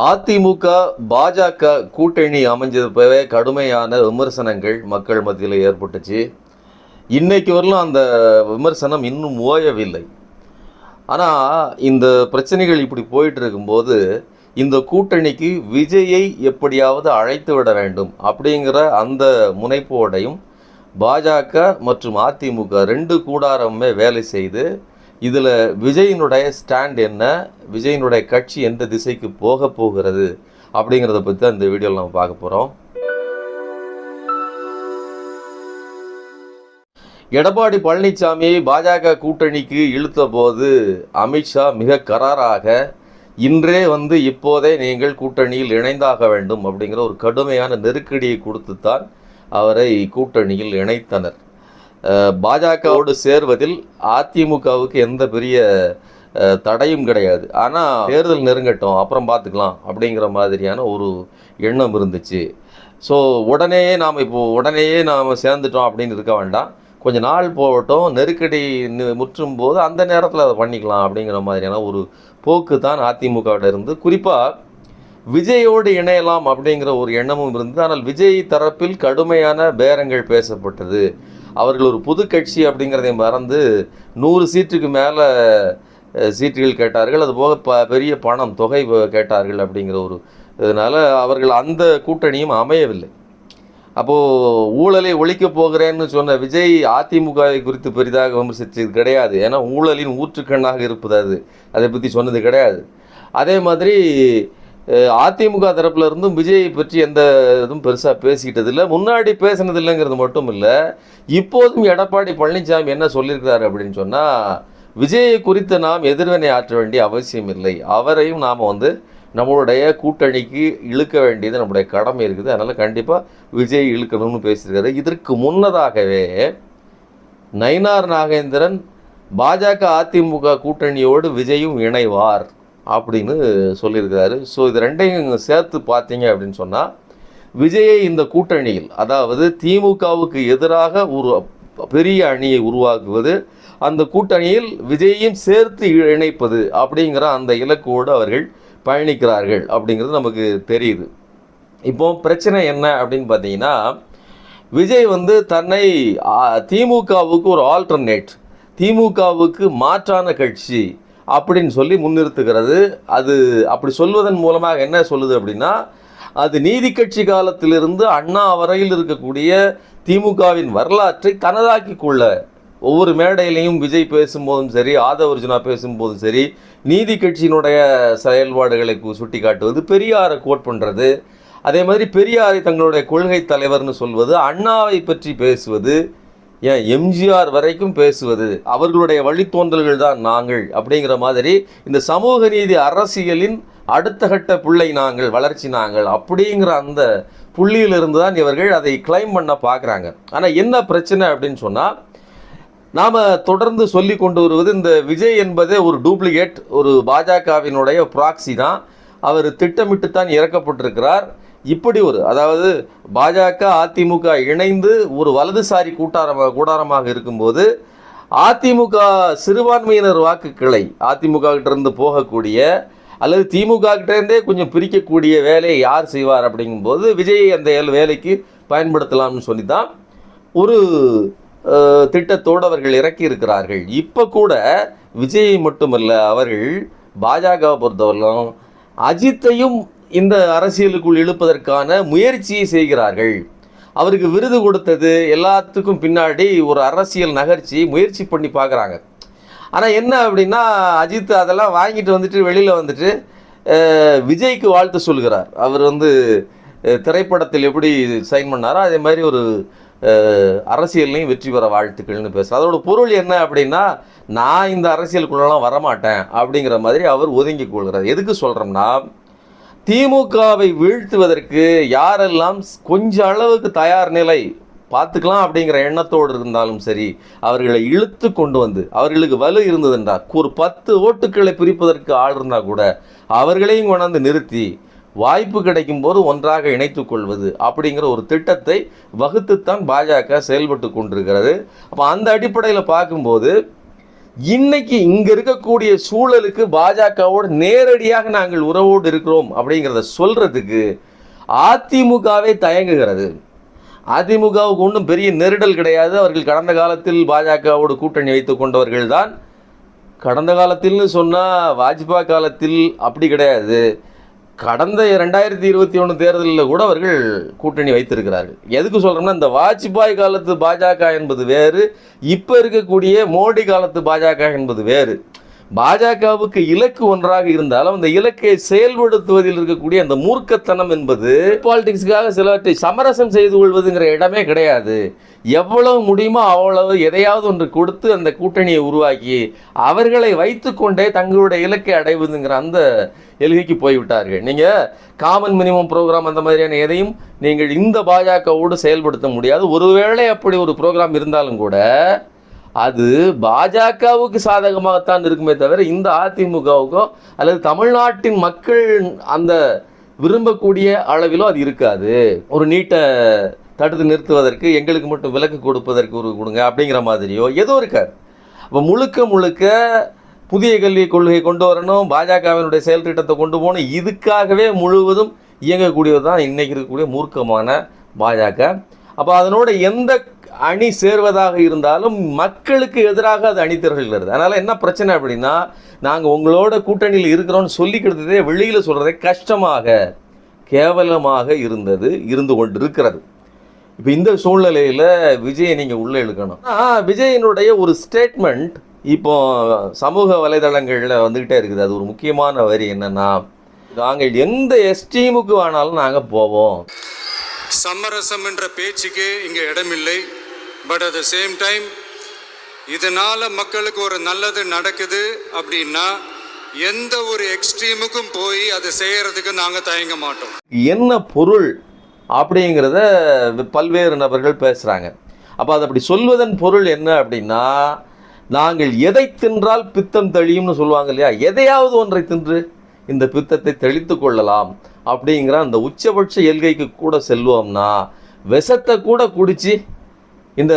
அதிமுக பாஜக கூட்டணி அமைஞ்சதுப்பவே கடுமையான விமர்சனங்கள் மக்கள் மத்தியில் ஏற்பட்டுச்சு. இன்னைக்கு வரலும் அந்த விமர்சனம் இன்னும் ஓயவில்லை. ஆனால் இந்த பிரச்சனைகள் இப்படி போயிட்டு இருக்கும்போது இந்த கூட்டணிக்கு விஜயை எப்படியாவது அழைத்து விட வேண்டும் அப்படிங்கிற அந்த முனைப்போடையும் பாஜக மற்றும் அதிமுக ரெண்டு கூடாரமுமே வேலை செய்து இதில் விஜயினுடைய ஸ்டாண்ட் என்ன விஜயினுடைய கட்சி எந்த திசைக்கு போக போகிறது அப்படிங்கிறத பற்றி தான் இந்த வீடியோவில் நம்ம பார்க்க போகிறோம் எடப்பாடி பழனிசாமியை பாஜக கூட்டணிக்கு இழுத்த போது அமித்ஷா மிக கராராக இன்றே வந்து இப்போதே நீங்கள் கூட்டணியில் இணைந்தாக வேண்டும் அப்படிங்கிற ஒரு கடுமையான நெருக்கடியை கொடுத்து தான் அவரை கூட்டணியில் இணைத்தனர். பாஜகவோடு சேர்வதில் அதிமுகவுக்கு எந்த பெரிய தடையும் கிடையாது. ஆனால் தேர்தல் நெருங்கட்டும் அப்புறம் பார்த்துக்கலாம் அப்படிங்கிற மாதிரியான ஒரு எண்ணம் இருந்துச்சு. ஸோ உடனேயே நாம் இப்போ உடனேயே நாம் சேர்ந்துட்டோம் அப்படின்னு இருக்க வேண்டாம். கொஞ்ச நாள் போகட்டும் நெருக்கடி முற்றும் போது அந்த நேரத்தில் அதை பண்ணிக்கலாம் அப்படிங்கிற மாதிரியான ஒரு போக்கு தான் அதிமுகவில் இருந்து. குறிப்பாக விஜயோடு இணையலாம் அப்படிங்கிற ஒரு எண்ணமும் இருந்தது. ஆனால் விஜய் தரப்பில் கடுமையான பேரங்கள் பேசப்பட்டது. அவர்கள் ஒரு புது கட்சி அப்படிங்கிறதை மறந்து நூறு சீட்டுக்கு மேலே சீட்டுகள் கேட்டார்கள். அது போக ப பெரிய பணம் தொகை கேட்டார்கள் அப்படிங்கிற ஒரு இதனால் அவர்கள் அந்த கூட்டணியும் அமையவில்லை. அப்போது ஊழலை ஒழிக்கப் போகிறேன்னு சொன்ன விஜய் அதிமுகவை குறித்து பெரிதாக விமர்சித்தது கிடையாது. ஏன்னா ஊழலின் ஊற்றுக்கண்ணாக இருப்பது அது. அதை பற்றி சொன்னது கிடையாது. அதே மாதிரி அதிமுக தரப்புல இருந்தும் விஜயை பற்றி எந்த இதுவும் பெருசாக பேசிக்கிட்டது இல்லை. முன்னாடி பேசினது இல்லைங்கிறது மட்டும் இல்லை. இப்போதும் எடப்பாடி பழனிசாமி என்ன சொல்லியிருக்கிறாரு அப்படின்னு சொன்னால் விஜயை குறித்து நாம் எதிர்வினை ஆற்ற வேண்டிய அவசியம் இல்லை. அவரையும் நாம் வந்து நம்மளுடைய கூட்டணிக்கு இழுக்க வேண்டியது நம்முடைய கடமை இருக்குது. அதனால் கண்டிப்பாக விஜய் இழுக்கணும்னு பேசியிருக்காரு. இதற்கு முன்னதாகவே நயினார் நாகேந்திரன் பாஜக அதிமுக கூட்டணியோடு விஜயும் இணைவார். அப்படின்னு சொல்லியிருக்கிறாரு. ஸோ இது ரெண்டையும் சேர்த்து பார்த்தீங்க அப்படின்னு சொன்னால் விஜயை இந்த கூட்டணியில் அதாவது திமுகவுக்கு எதிராக ஒரு பெரிய அணியை உருவாக்குவது அந்த கூட்டணியில் விஜயையும் சேர்த்து இணைப்பது அப்படிங்கிற அந்த இலக்கோடு அவர்கள் பயணிக்கிறார்கள் அப்படிங்கிறது நமக்கு தெரியுது. இப்போ பிரச்சனை என்ன அப்படின்னு பார்த்தீங்கன்னா விஜய் வந்து தன்னை திமுகவுக்கு ஒரு ஆல்டர்னேட் திமுகவுக்கு மாற்றான கட்சி அப்படின்னு சொல்லி முன்னிறுத்துகிறது. அது அப்படி சொல்வதன் மூலமாக என்ன சொல்லுது அப்படின்னா அது நீதி கட்சி காலத்திலிருந்து அண்ணா வரையில் இருக்கக்கூடிய திமுகவின் வரலாற்றை தனதாக்கி கொள்ள ஒவ்வொரு மேடையிலையும் விஜய் பேசும்போதும் சரி ஆதவர்ஜுனா பேசும்போதும் சரி நீதி கட்சியினுடைய செயல்பாடுகளை சுட்டி காட்டுவது பெரியாரை கோட் பண்ணுறது அதே மாதிரி பெரியாரை தங்களுடைய கொள்கை தலைவர்னு சொல்வது அண்ணாவை பற்றி பேசுவது ஏன் எம்ஜிஆர் வரைக்கும் பேசுவது? அவர்களுடைய வழித்தோன்றல்கள் தான் நாங்கள் அப்படிங்கிற மாதிரி இந்த சமூக நீதி அரசியலின் அடுத்த கட்ட பிள்ளை நாங்கள் வளர்ச்சி நாங்கள் அப்படிங்கிற அந்த புள்ளியிலிருந்து தான் இவர்கள் அதை கிளைம் பண்ண பார்க்குறாங்க. ஆனால் என்ன பிரச்சனை அப்படின்னு சொன்னால் நாம் தொடர்ந்து சொல்லி கொண்டு வருவது இந்த விஜய் என்பதே ஒரு டூப்ளிகேட் ஒரு பாஜகவினுடைய ப்ராக்சி தான். அவர் திட்டமிட்டு தான் இறக்கப்பட்டிருக்கிறார். இப்படி ஒரு அதாவது பாஜக அதிமுக இணைந்து ஒரு வலதுசாரி கூட்டாரமாக கூடாரமாக இருக்கும்போது அதிமுக சிறுபான்மையினர் வாக்குகளை அதிமுக இருந்து போகக்கூடிய அல்லது திமுக கிட்ட இருந்தே கொஞ்சம் பிரிக்கக்கூடிய வேலையை யார் செய்வார் அப்படிங்கும்போது விஜய் அந்த வேலைக்கு பயன்படுத்தலாம்னு சொல்லி தான் ஒரு திட்டத்தோடு அவர்கள் இறக்கி இருக்கிறார்கள் இப்போ கூட விஜய் மட்டுமல்ல அவர்கள் பாஜகவை பொறுத்தவரையிலும் அஜித்தையும் இந்த அரசியலுக்குள் இழுப்பதற்கான முயற்சியை செய்கிறார்கள். அவருக்கு விருது கொடுத்தது எல்லாத்துக்கும் பின்னாடி ஒரு அரசியல் நகர்ச்சி முயற்சி பண்ணி பார்க்குறாங்க. ஆனால் என்ன அப்படின்னா அஜித் அதெல்லாம் வாங்கிட்டு வந்துட்டு வெளியில் வந்துட்டு விஜய்க்கு வாழ்த்து சொல்கிறார். அவர் வந்து திரைப்படத்தில் எப்படி சைன் பண்ணாரோ அதே மாதிரி ஒரு அரசியல்லையும் வெற்றி பெற வாழ்த்துக்கள்னு பேசுகிறார் அதோட பொருள் என்ன அப்படின்னா நான் இந்த அரசியலுக்குள்ளெல்லாம் வரமாட்டேன் அப்படிங்கிற மாதிரி அவர் ஒதுங்கி கொள்கிறார். எதுக்கு சொல்கிறோம்னா திமுகவை வீழ்த்துவதற்கு யாரெல்லாம் கொஞ்ச அளவுக்கு தயார் நிலை பார்த்துக்கலாம் அப்படிங்கிற எண்ணத்தோடு இருந்தாலும் சரி அவர்களை இழுத்து கொண்டு வந்து அவர்களுக்கு வலு இருந்ததுன்றா ஒரு பத்து ஓட்டுக்களை பிரிப்பதற்கு ஆள் இருந்தால் கூட அவர்களையும் கொண்டாந்து நிறுத்தி வாய்ப்பு கிடைக்கும் போது ஒன்றாக இணைத்து கொள்வது அப்படிங்கிற ஒரு திட்டத்தை வகுத்துத்தான் பாஜக செயல்பட்டு கொண்டிருக்கிறது. அப்போ அந்த அடிப்படையில் பார்க்கும்போது இன்னைக்கு இங்க இருக்கக்கூடிய சூழலுக்கு பாஜகவோடு நேரடியாக நாங்கள் உறவோடு இருக்கிறோம் அப்படிங்கிறத சொல்றதுக்கு அதிமுகவே தயங்குகிறது. அதிமுகவுக்கு ஒன்றும் பெரிய நெருடல் கிடையாது. அவர்கள் கடந்த காலத்தில் பாஜகவோடு கூட்டணி வைத்துக் கொண்டவர்கள் தான் கடந்த காலத்தில்னு சொன்னால் வாஜ்பாய் காலத்தில் அப்படி கிடையாது. கடந்த ரெண்டாயிரத்தி இருபத்தி ஒன்று தேர்தலில் கூட அவர்கள் கூட்டணி வைத்திருக்கிறார்கள். எதுக்கு சொல்கிறோம்னா இந்த வாஜ்பாய் காலத்து பாஜக என்பது வேறு இப்போ இருக்கக்கூடிய மோடி காலத்து பாஜக என்பது வேறு. பாஜகவுக்கு இலக்கு ஒன்றாக இருந்தாலும் அந்த இலக்கை செயல்படுத்துவதில் இருக்கக்கூடிய அந்த மூர்க்கத்தனம் என்பது பாலிடிக்ஸுக்காக சிலவற்றை சமரசம் செய்து கொள்வதுங்கிற இடமே கிடையாது. எவ்வளவு முடியுமோ அவ்வளவு எதையாவது ஒன்று கொடுத்து அந்த கூட்டணியை உருவாக்கி அவர்களை வைத்துக்கொண்டே தங்களுடைய இலக்கை அடைவதுங்கிற அந்த எல்கைக்கு போய்விட்டார்கள். நீங்கள் காமன் மினிமம் ப்ரோக்ராம் அந்த மாதிரியான எதையும் நீங்கள் இந்த பாஜகவோடு செயல்படுத்த முடியாது. ஒருவேளை அப்படி ஒரு ப்ரோக்ராம் இருந்தாலும் கூட அது பாஜகவுக்கு சாதகமாகத்தான் இருக்குமே தவிர இந்த அதிமுகவுக்கோ அல்லது தமிழ்நாட்டின் மக்கள் அந்த விரும்பக்கூடிய அளவிலோ அது இருக்காது. ஒரு நீட்டை தடுத்து நிறுத்துவதற்கு எங்களுக்கு மட்டும் விலக்கு கொடுப்பதற்கு ஒரு கொடுங்க அப்படிங்கிற மாதிரியோ ஏதோ இருக்காது. அப்போ முழுக்க முழுக்க புதிய கல்விக் கொள்கை கொண்டு வரணும் பாஜகவினுடைய செயல் திட்டத்தை கொண்டு போகணும் இதுக்காகவே முழுவதும் இயங்கக்கூடியது தான் இன்றைக்கி இருக்கக்கூடிய மூர்க்கமான பாஜக. அப்போ அதனோட எந்த அணி சேர்வதாக இருந்தாலும் மக்களுக்கு எதிராக அது அணி திரள்கிறது அதனால் என்ன பிரச்சனை அப்படின்னா நாங்கள் உங்களோட கூட்டணியில் இருக்கிறோம்னு கொடுத்ததே வெளியில் சொல்கிறதே கஷ்டமாக கேவலமாக இருந்தது இருந்து கொண்டு இருக்கிறது இப்போ இந்த சூழ்நிலையில் விஜயை நீங்கள் உள்ளே இழுக்கணும். ஆனால் விஜயனுடைய ஒரு ஸ்டேட்மெண்ட் இப்போ சமூக வலைதளங்களில் வந்துக்கிட்டே இருக்குது. அது ஒரு முக்கியமான வரி என்னன்னா நாங்கள் எந்த எஸ்டீமுக்கு வேணாலும் நாங்கள் போவோம். சமரசம் என்ற பேச்சுக்கு இங்கே இடமில்லை. But at the same time இதனால் மக்களுக்கு ஒரு நல்லது நடக்குது அப்படின்னா எந்த ஒரு எக்ஸ்ட்ரீமுக்கும் போய் அதை செய்கிறதுக்கு நாங்கள் தயங்க மாட்டோம். என்ன பொருள் அப்படிங்கிறத பல்வேறு நபர்கள் பேசுகிறாங்க அப்போ அது அப்படி சொல்வதன் பொருள் என்ன அப்படின்னா நாங்கள் எதை தின்றால் பித்தம் தெளியும்னு சொல்லுவாங்க இல்லையா? எதையாவது ஒன்றை தின்று இந்த பித்தத்தை தெளித்து கொள்ளலாம் அப்படிங்கிற அந்த உச்சபட்ச எல்கைக்கு கூட செல்வோம்னா விஷத்தை கூட குடித்து இந்த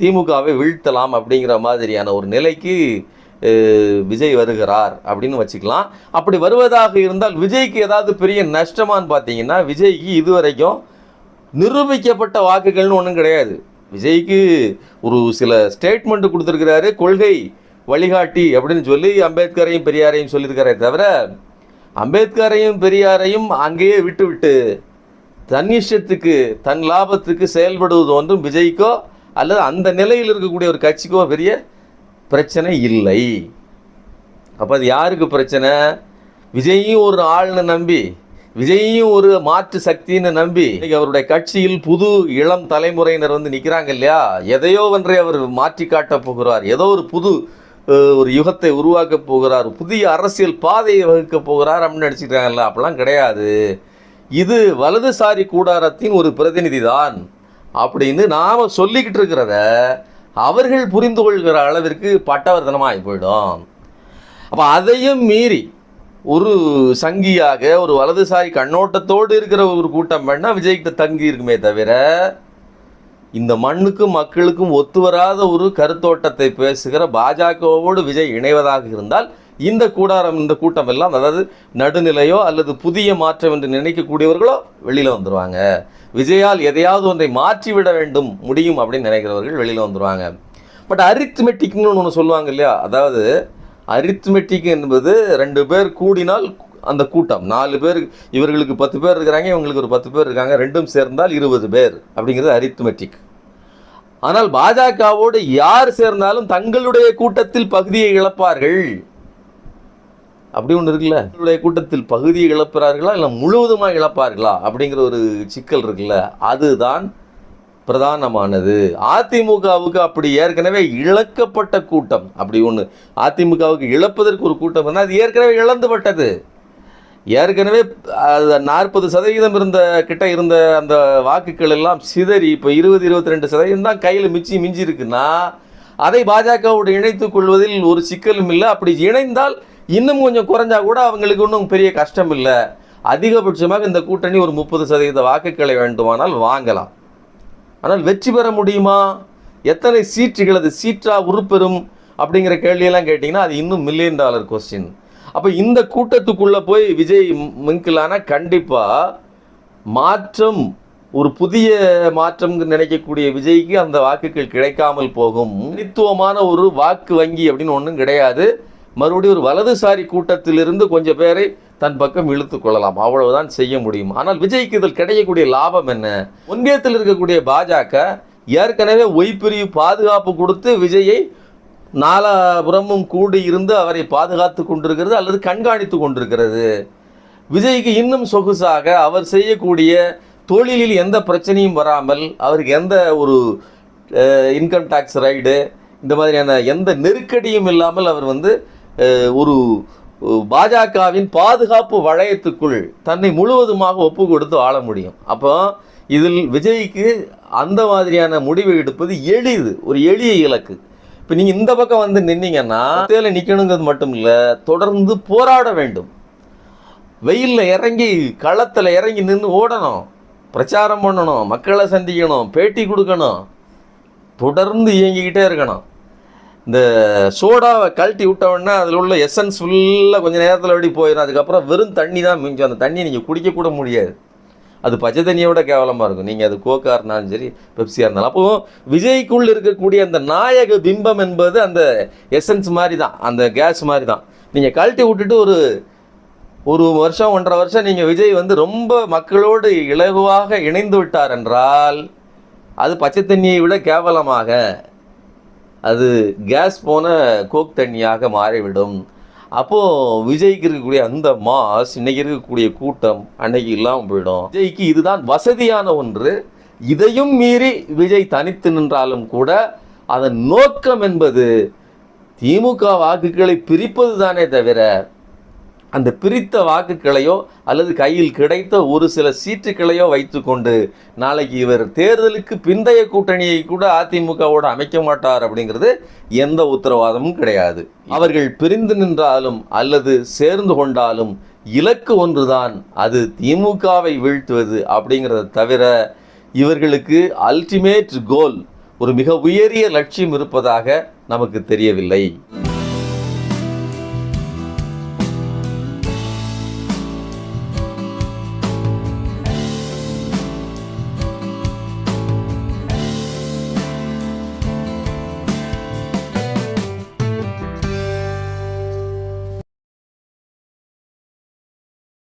திமுகவை வீழ்த்தலாம் அப்படிங்கிற மாதிரியான ஒரு நிலைக்கு விஜய் வருகிறார் அப்படின்னு வச்சுக்கலாம். அப்படி வருவதாக இருந்தால் விஜய்க்கு ஏதாவது பெரிய நஷ்டமான்னு பார்த்தீங்கன்னா விஜய்க்கு இதுவரைக்கும் நிரூபிக்கப்பட்ட வாக்குகள்னு ஒன்றும் கிடையாது. விஜய்க்கு ஒரு சில ஸ்டேட்மெண்ட் கொடுத்துருக்கிறாரு கொள்கை வழிகாட்டி அப்படின்னு சொல்லி அம்பேத்கரையும் பெரியாரையும் சொல்லியிருக்காரே தவிர அம்பேத்கரையும் பெரியாரையும் அங்கேயே விட்டு விட்டு தன் இஷ்டத்துக்கு தன் லாபத்துக்கு செயல்படுவது ஒன்றும் விஜய்க்கோ அல்லது அந்த நிலையில் இருக்கக்கூடிய ஒரு கட்சிக்கோ பெரிய பிரச்சனை இல்லை. அப்போ அது யாருக்கு பிரச்சனை? விஜயும் ஒரு ஆள்னு நம்பி விஜயும் ஒரு மாற்று சக்தின்னு நம்பி இன்றைக்கி அவருடைய கட்சியில் புது இளம் தலைமுறையினர் வந்து நிற்கிறாங்க இல்லையா? எதையோ ஒன்றை அவர் மாற்றி காட்டப் போகிறார். ஏதோ ஒரு புது ஒரு யுகத்தை உருவாக்கப் போகிறார். புதிய அரசியல் பாதையை வகுக்கப் போகிறார் அப்படின்னு நினச்சிக்கிறாங்கல்ல அப்படிலாம் கிடையாது. இது வலதுசாரி கூடாரத்தின் ஒரு பிரதிநிதி தான் அப்படின்னு நாம் சொல்லிக்கிட்டு இருக்கிறத அவர்கள் புரிந்து கொள்கிற அளவிற்கு பட்டவர்தனமாகி போயிடும். அப்போ அதையும் மீறி ஒரு சங்கியாக ஒரு வலதுசாரி கண்ணோட்டத்தோடு இருக்கிற ஒரு கூட்டம் வேணா விஜய்கிட்ட தங்கி இருக்குமே தவிர இந்த மண்ணுக்கும் மக்களுக்கும் ஒத்து வராத ஒரு கருத்தோட்டத்தை பேசுகிற பாஜகவோடு விஜய் இணைவதாக இருந்தால் இந்த கூடாரம் இந்த கூட்டம் எல்லாம் அதாவது நடுநிலையோ அல்லது புதிய மாற்றம் என்று நினைக்கக்கூடியவர்களோ வெளியில் வந்துடுவாங்க விஜயால் எதையாவது ஒன்றை மாற்றிவிட வேண்டும் முடியும் அப்படின்னு நினைக்கிறவர்கள் வெளியில் வந்துடுவாங்க பட் அரித்மெட்டிக்னு ஒன்று சொல்லுவாங்க இல்லையா? அதாவது அரித்மெட்டிக் என்பது ரெண்டு பேர் கூடினால் அந்த கூட்டம். நாலு பேர் இவர்களுக்கு பத்து பேர் இருக்கிறாங்க இவங்களுக்கு ஒரு பத்து பேர் இருக்காங்க ரெண்டும் சேர்ந்தால் இருபது பேர் அப்படிங்கிறது அரித்மெட்டிக். ஆனால் பாஜகவோடு யார் சேர்ந்தாலும் தங்களுடைய கூட்டத்தில் பகுதியை இழப்பார்கள். அப்படி ஒன்று இருக்குல்ல? தங்களுடைய கூட்டத்தில் பகுதியை இழப்பிறார்களா? இல்லை முழுவதுமாக இழப்பார்களா? அப்படிங்கிற ஒரு சிக்கல் இருக்குல்ல? அதுதான் பிரதானமானது. அதிமுகவுக்கு அப்படி ஏற்கனவே இழக்கப்பட்ட கூட்டம். அப்படி ஒன்று அதிமுகவுக்கு இழப்பதற்கு ஒரு கூட்டம் இருந்தால் அது ஏற்கனவே இழந்துபட்டது ஏற்கனவே நாற்பது சதவீதம் இருந்த கிட்ட இருந்த அந்த வாக்குகள் எல்லாம் சிதறி இப்போ இருபது இருபத்தி ரெண்டு சதவீதம் தான் கையில் மிச்சி மிஞ்சி இருக்குன்னா அதை பாஜகவோடு இணைத்துக் கொள்வதில் ஒரு சிக்கலும் இல்லை. அப்படி இணைந்தால் இன்னும் கொஞ்சம் குறைஞ்சா கூட அவங்களுக்கு ஒன்றும் பெரிய கஷ்டம் இல்லை. அதிகபட்சமாக இந்த கூட்டணி ஒரு முப்பது சதவீத வாக்குகளை வேண்டுமானால் வாங்கலாம். ஆனால் வெற்றி பெற முடியுமா? எத்தனை சீட்டுகள் அது சீற்றா உருப்பெறும் அப்படிங்கிற கேள்வியெல்லாம் கேட்டிங்கன்னா அது இன்னும் மில்லியன் டாலர் கொஸ்டின் அப்போ இந்த கூட்டத்துக்குள்ளே போய் விஜய் மிங்கிலானா கண்டிப்பாக மாற்றம் ஒரு புதிய மாற்றம் நினைக்கக்கூடிய விஜய்க்கு அந்த வாக்குகள் கிடைக்காமல் போகும். தனித்துவமான ஒரு வாக்கு வங்கி அப்படின்னு ஒன்றும் கிடையாது. மறுபடியும் ஒரு வலதுசாரி கூட்டத்திலிருந்து கொஞ்சம் பேரை தன் பக்கம் இழுத்து கொள்ளலாம். அவ்வளவுதான் செய்ய முடியும். ஆனால் விஜய்க்கு இதில் கிடைக்கக்கூடிய லாபம் என்ன? ஒன்றியத்தில் இருக்கக்கூடிய பாஜக ஏற்கனவே ஒய்பிரிவு பாதுகாப்பு கொடுத்து விஜயை நாலாபுறமும் கூடி இருந்து அவரை பாதுகாத்து கொண்டிருக்கிறது அல்லது கண்காணித்து கொண்டிருக்கிறது. விஜய்க்கு இன்னும் சொகுசாக அவர் செய்யக்கூடிய தொழிலில் எந்த பிரச்சனையும் வராமல் அவருக்கு எந்த ஒரு இன்கம் டேக்ஸ் ரைடு இந்த மாதிரியான எந்த நெருக்கடியும் இல்லாமல் அவர் வந்து ஒரு பாஜகவின் பாதுகாப்பு வளையத்துக்குள் தன்னை முழுவதுமாக ஒப்பு கொடுத்து வாழ முடியும். அப்போ இதில் விஜய்க்கு அந்த மாதிரியான முடிவை எடுப்பது எளிது ஒரு எளிய இலக்கு. இப்போ நீங்கள் இந்த பக்கம் வந்து நின்னீங்கன்னா தேல நிற்கணுங்கிறது மட்டும் இல்லை தொடர்ந்து போராட வேண்டும். வெயிலில் இறங்கி களத்தில் இறங்கி நின்று ஓடணும் பிரச்சாரம் பண்ணணும் மக்களை சந்திக்கணும் பேட்டி கொடுக்கணும் தொடர்ந்து இயங்கிக்கிட்டே இருக்கணும். இந்த சோடாவை கழட்டி விட்டவொடனே அதில் உள்ள எசன்ஸ் ஃபுல்லாக கொஞ்சம் நேரத்தில் அப்படி போயிடும் அதுக்கப்புறம் வெறும் தண்ணி தான் மிஞ்சும் அந்த தண்ணியை நீங்கள் குடிக்கக்கூட முடியாது. அது பச்சை தண்ணியை விட கேவலமாக இருக்கும். நீங்கள் அது கோக்காக இருந்தாலும் சரி பெப்சியாக இருந்தாலும். அப்போ விஜய்க்குள் இருக்கக்கூடிய அந்த நாயக பிம்பம் என்பது அந்த எசன்ஸ் மாதிரி தான் அந்த கேஸ் மாதிரி தான் நீங்கள் கழட்டி விட்டுட்டு ஒரு ஒரு வருஷம் ஒன்றரை வருஷம் நீங்கள் விஜய் வந்து ரொம்ப மக்களோடு இலகுவாக இணைந்து விட்டார் என்றால் அது பச்சை தண்ணியை விட கேவலமாக அது கேஸ் போன கோக் தண்ணியாக மாறிவிடும். அப்போது விஜய்க்கு இருக்கக்கூடிய அந்த மாஸ் இன்னைக்கு இருக்கக்கூடிய கூட்டம் அன்னைக்கு இல்லாமல் போயிடும். விஜய்க்கு இதுதான் வசதியான ஒன்று. இதையும் மீறி விஜய் தனித்து நின்றாலும் கூட அதன் நோக்கம் என்பது திமுக வாக்குகளை பிரிப்பது தானே தவிர அந்த பிரித்த வாக்குகளையோ அல்லது கையில் கிடைத்த ஒரு சில சீட்டுகளையோ வைத்துக்கொண்டு நாளைக்கு இவர் தேர்தலுக்கு பிந்தைய கூட்டணியை கூட அதிமுகவோடு அமைக்க மாட்டார் அப்படிங்கிறது எந்த உத்தரவாதமும் கிடையாது. அவர்கள் பிரிந்து நின்றாலும் அல்லது சேர்ந்து கொண்டாலும் இலக்கு ஒன்றுதான். அது திமுகவை வீழ்த்துவது அப்படிங்கிறத தவிர இவர்களுக்கு அல்டிமேட் கோல் ஒரு மிக உயரிய லட்சியம் இருப்பதாக நமக்கு தெரியவில்லை.